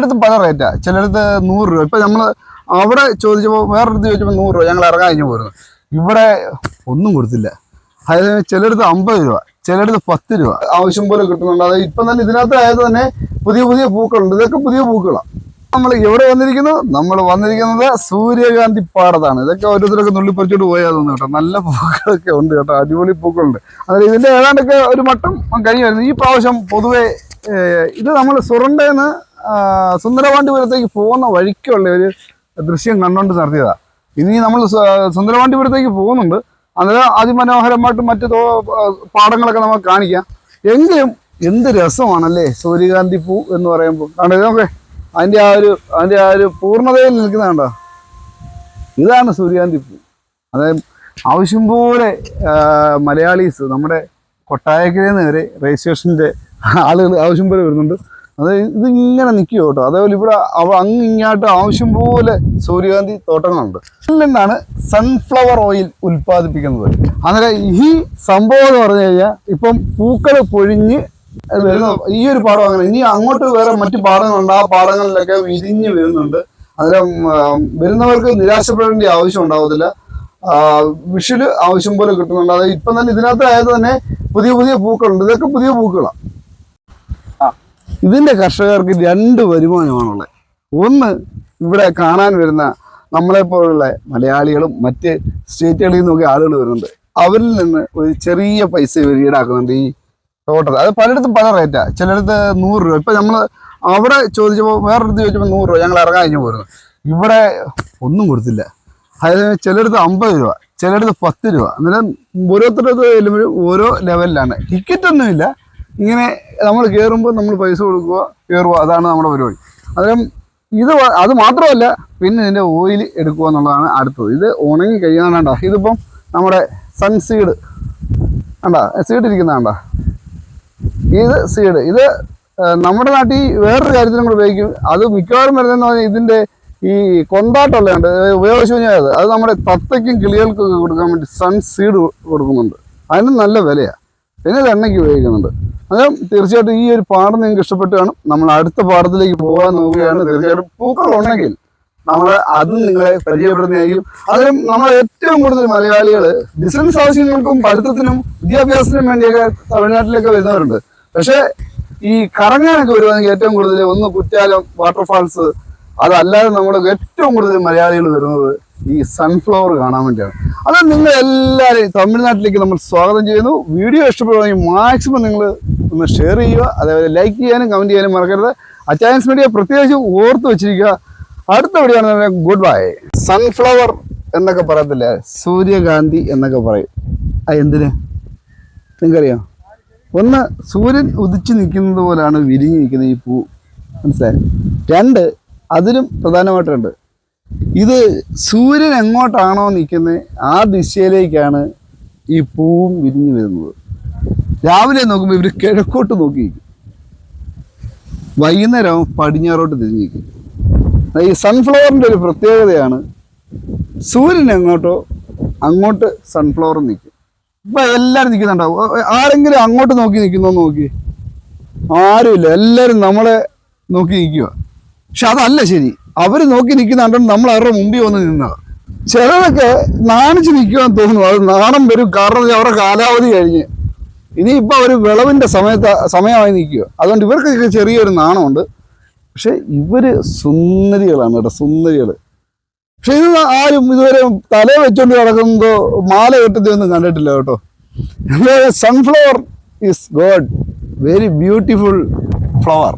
പലയിടത്തും പല റേറ്റാ ചിലയിടത്ത് നൂറ് രൂപ. ഇപ്പൊ നമ്മൾ അവിടെ ചോദിച്ചപ്പോൾ വേറൊരിടത്ത് ചോദിച്ചപ്പോൾ നൂറ് രൂപ. ഞങ്ങൾ ഇറങ്ങാൻ കഴിഞ്ഞു പോയിരുന്നു ഇവിടെ ഒന്നും കൊടുത്തില്ല. അതായത് ചിലയിടത്ത് അമ്പത് രൂപ ചിലയിടത്ത് പത്ത് രൂപ ആവശ്യം പോലെ കിട്ടുന്നുണ്ട്. അതായത് ഇപ്പം തന്നെ ഇതിനകത്ത് ആയത് തന്നെ പുതിയ പുതിയ പൂക്കളുണ്ട്. ഇതൊക്കെ പുതിയ പൂക്കളാണ് നമ്മൾ എവിടെ വന്നിരിക്കുന്നു? നമ്മൾ വന്നിരിക്കുന്നത് സൂര്യകാന്തി പാടത്താണ്. ഇതൊക്കെ ഓരോരുത്തരൊക്കെ നുള്ളിപ്പറിച്ചോട്ട് പോയാൽ തോന്നുന്നു കേട്ടോ. നല്ല പൂക്കളൊക്കെ ഉണ്ട് കേട്ടോ. അടിപൊളി പൂക്കളുണ്ട്. അതായത് ഇതിന്റെ ഏതാണ്ടൊക്കെ ഒരു മട്ടം കഴിയുമായിരുന്നു ഈ പ്രാവശ്യം പൊതുവെ ഇത് നമ്മൾ സുറണ്ടേന്ന് സുന്ദരവാണ്ടിപുരത്തേക്ക് പോകുന്ന വഴിക്കുള്ള ഒരു ദൃശ്യം കണ്ടുകൊണ്ട് നടത്തിയതാ. ഇനി നമ്മൾ സുന്ദരവാണ്ടിപുരത്തേക്ക് പോകുന്നുണ്ട്. അന്നേരം അതിമനോഹരമായിട്ട് മറ്റു പാടങ്ങളൊക്കെ നമുക്ക് കാണിക്കാം. എങ്കിലും എന്ത് രസമാണല്ലേ സൂര്യകാന്തി പൂ എന്ന് പറയുമ്പോൾ. കണ്ടോ ഇതൊക്കെ അതിന്റെ ആ ഒരു അതിന്റെ ആ ഒരു പൂർണതയിൽ നിൽക്കുന്ന കണ്ടോ? ഇതാണ് സൂര്യകാന്തി പൂ. അതായത് ആവശ്യം പോലെ മലയാളീസ് നമ്മുടെ കൊട്ടായക്കരയിൽ നിന്ന് വരെ രജിസ്ട്രേഷന്റെ ആളുകൾ ആവശ്യം പോലെ വരുന്നുണ്ട്. അത് ഇതിങ്ങനെ നിൽക്കുക കേട്ടോ? അതേപോലെ ഇവിടെ അവ അങ്ങ് ഇങ്ങോട്ട് ആവശ്യം പോലെ സൂര്യകാന്തി തോട്ടങ്ങളുണ്ട്. നിന്നാണ് സൺഫ്ലവർ ഓയിൽ ഉൽപ്പാദിപ്പിക്കുന്നത്. അങ്ങനെ ഈ സംഭവം എന്ന് പറഞ്ഞു കഴിഞ്ഞാൽ ഇപ്പം പൂക്കൾ പൊഴിഞ്ഞ് വരുന്ന ഈ ഒരു പാടം അങ്ങനെ ഇനി അങ്ങോട്ട് വേറെ മറ്റു പാടങ്ങളുണ്ട്. ആ പാടങ്ങളിലൊക്കെ വിരിഞ്ഞ് വരുന്നുണ്ട്. അന്നേരം വരുന്നവർക്ക് നിരാശപ്പെടേണ്ട ആവശ്യം ഉണ്ടാവത്തില്ല. വിഷുൽ ആവശ്യം പോലെ കിട്ടുന്നുണ്ട്. അതായത് ഇപ്പം തന്നെ ഇതിനകത്ത് ആയത് തന്നെ പുതിയ പുതിയ പൂക്കളുണ്ട്. ഇതൊക്കെ പുതിയ പൂക്കളാണ് ഇതിന്റെ കർഷകർക്ക് രണ്ട് വരുമാനമാണുള്ളത്. ഒന്ന് ഇവിടെ കാണാൻ വരുന്ന നമ്മളെപ്പോലുള്ള മലയാളികളും മറ്റ് സ്റ്റേറ്റുകളിൽ നിന്നൊക്കെ ആളുകൾ വരുന്നുണ്ട്. അവരിൽ നിന്ന് ഒരു ചെറിയ പൈസ ഇവർ ഈടാക്കുന്നുണ്ട് ഈ ടോട്ടൽ അത് പലയിടത്തും പല റേറ്റാണ് ചിലയിടത്ത് നൂറ് രൂപ. ഇപ്പം നമ്മൾ അവിടെ ചോദിച്ചപ്പോൾ വേറൊരിടത്ത് ചോദിച്ചപ്പോൾ നൂറ് രൂപ. ഞങ്ങൾ ഇറങ്ങാൻ കഴിഞ്ഞു പോരുന്നു. ഇവിടെ ഒന്നും കൊടുത്തില്ല. അതായത് ചിലയിടത്ത് അമ്പത് രൂപ ചിലയിടത്ത് പത്ത് രൂപ. അന്നേരം ഓരോരുത്തരുടെ ചെല്ലുമ്പോഴും ഓരോ ലെവലിലാണ് ടിക്കറ്റ് ഒന്നുമില്ല. ഇങ്ങനെ നമ്മൾ കയറുമ്പോൾ നമ്മൾ പൈസ കൊടുക്കുക കയറുക അതാണ് നമ്മുടെ പരിപാടി. അന്നേരം ഇത് അത് മാത്രമല്ല പിന്നെ ഇതിന്റെ ഓയിൽ എടുക്കുക എന്നുള്ളതാണ് അടുത്തത്. ഇത് ഉണങ്ങി കഴിയാനാണ്ട ഇതിപ്പം നമ്മുടെ സൺസീഡ് കണ്ടാ? സീഡ് ഇരിക്കുന്ന കണ്ടാ? ഇത് സീഡ് ഇത് നമ്മുടെ നാട്ടിൽ വേറൊരു കാര്യത്തിനും കൂടെ ഉപയോഗിക്കും. അത് മിക്കവാറും വരുന്നതെന്ന് പറഞ്ഞാൽ ഇതിന്റെ ഈ കൊണ്ടാട്ടമുള്ളതുണ്ട് ഉപയോഗശൂന്യത് അത് നമ്മുടെ തത്തയ്ക്കും കിളികൾക്കൊക്കെ കൊടുക്കാൻ വേണ്ടി സൺ സീഡ് കൊടുക്കുന്നുണ്ട്. അതിന് നല്ല വിലയാണ് പിന്നെ ഇത് എണ്ണയ്ക്ക് ഉപയോഗിക്കുന്നുണ്ട്. അന്നേരം തീർച്ചയായിട്ടും ഈ ഒരു പാഠം നിങ്ങൾക്ക് ഇഷ്ടപ്പെട്ട് കാണും. നമ്മൾ അടുത്ത പാഠത്തിലേക്ക് പോകാൻ നോക്കുകയാണ്. തീർച്ചയായിട്ടും പൂക്കൾ ഉണ്ടെങ്കിൽ നമ്മൾ അത് നിങ്ങളെ പരിചയപ്പെടുന്നതായിരിക്കും അതിലും നമ്മൾ ഏറ്റവും കൂടുതൽ മലയാളികൾ ബിസിനസ് ആവശ്യങ്ങൾക്കും പഠിത്തത്തിനും വിദ്യാഭ്യാസത്തിനും വേണ്ടിയൊക്കെ തമിഴ്നാട്ടിലൊക്കെ വരുന്നവരുണ്ട്. പക്ഷേ ഈ കറങ്ങാനൊക്കെ വരുവാണെങ്കിൽ ഏറ്റവും കൂടുതൽ ഒന്ന് കുറ്റാലം വാട്ടർഫാൾസ് അതല്ലാതെ നമ്മൾ ഏറ്റവും കൂടുതൽ മലയാളികൾ വരുന്നത് ഈ സൺഫ്ലവർ കാണാൻ വേണ്ടിയാണ്. അത് നിങ്ങൾ എല്ലാവരെയും തമിഴ്നാട്ടിലേക്ക് നമ്മൾ സ്വാഗതം ചെയ്യുന്നു. വീഡിയോ ഇഷ്ടപ്പെടുകയാണെങ്കിൽ മാക്സിമം നിങ്ങൾ ഒന്ന് ഷെയർ ചെയ്യുക. അതേപോലെ ലൈക്ക് ചെയ്യാനും കമന്റ് ചെയ്യാനും മറക്കരുത്. അച്ചായൻസ് മീഡിയ പ്രത്യേകിച്ച് ഓർത്ത് വെച്ചിരിക്കുക. അടുത്ത വീഡിയോ ആണ് ഗുഡ് ബൈ സൺഫ്ലവർ എന്നൊക്കെ പറയത്തില്ലേ? സൂര്യകാന്തി എന്നൊക്കെ പറയും. അത് എന്തിന്? നിങ്ങൾക്കറിയാം? ഒന്ന് സൂര്യൻ ഉദിച്ചു നിൽക്കുന്നത് പോലാണ് വിരിഞ്ഞ് നിൽക്കുന്ന ഈ പൂ. മനസ്സിലായി? രണ്ട് അതിലും പ്രധാനമായിട്ടുണ്ട്. ഇത് സൂര്യൻ എങ്ങോട്ടാണോ നിൽക്കുന്നത് ആ ദിശയിലേക്കാണ് ഈ പൂവും വിരിഞ്ഞു വരുന്നത്. രാവിലെ നോക്കുമ്പോൾ ഇവർ കിഴക്കോട്ട് നോക്കിയിരിക്കും. വൈകുന്നേരം പടിഞ്ഞാറോട്ട് തിരിഞ്ഞിരിക്കും. ഈ സൺഫ്ലവറിന്റെ ഒരു പ്രത്യേകതയാണ് സൂര്യൻ എങ്ങോട്ടോ അങ്ങോട്ട് സൺഫ്ലവർ നിൽക്കും. ഇപ്പം എല്ലാവരും നിൽക്കുന്നുണ്ടാവും ആരെങ്കിലും അങ്ങോട്ട് നോക്കി നിൽക്കുന്നോ നോക്കി? ആരുമില്ല. എല്ലാവരും നമ്മളെ നോക്കി നിൽക്കുക പക്ഷെ അതല്ല ശരി. അവർ നോക്കി നിൽക്കുന്നുണ്ടോ നമ്മൾ അവരുടെ മുമ്പിൽ വന്ന് നിന്നത് ചിലരൊക്കെ നാണിച്ച് നിൽക്കുവാൻ തോന്നുന്നു. അത് നാണം വരും. കാരണം അവരുടെ കാലാവധി കഴിഞ്ഞ്. ഇനിയിപ്പോൾ അവർ വിളവിന്റെ സമയത്ത് സമയമായി നിൽക്കുക അതുകൊണ്ട് ഇവർക്കൊക്കെ ചെറിയൊരു നാണമുണ്ട്. പക്ഷെ ഇവർ സുന്ദരികളാണ് കേട്ടോ സുന്ദരികൾ പക്ഷെ ഇത് ആരും ഇതുവരെ തല വെച്ചോണ്ട് കിടക്കുന്നതോ മാല കെട്ടുന്നതൊന്നും കണ്ടിട്ടില്ല കേട്ടോ. Sunflower is god very beautiful flower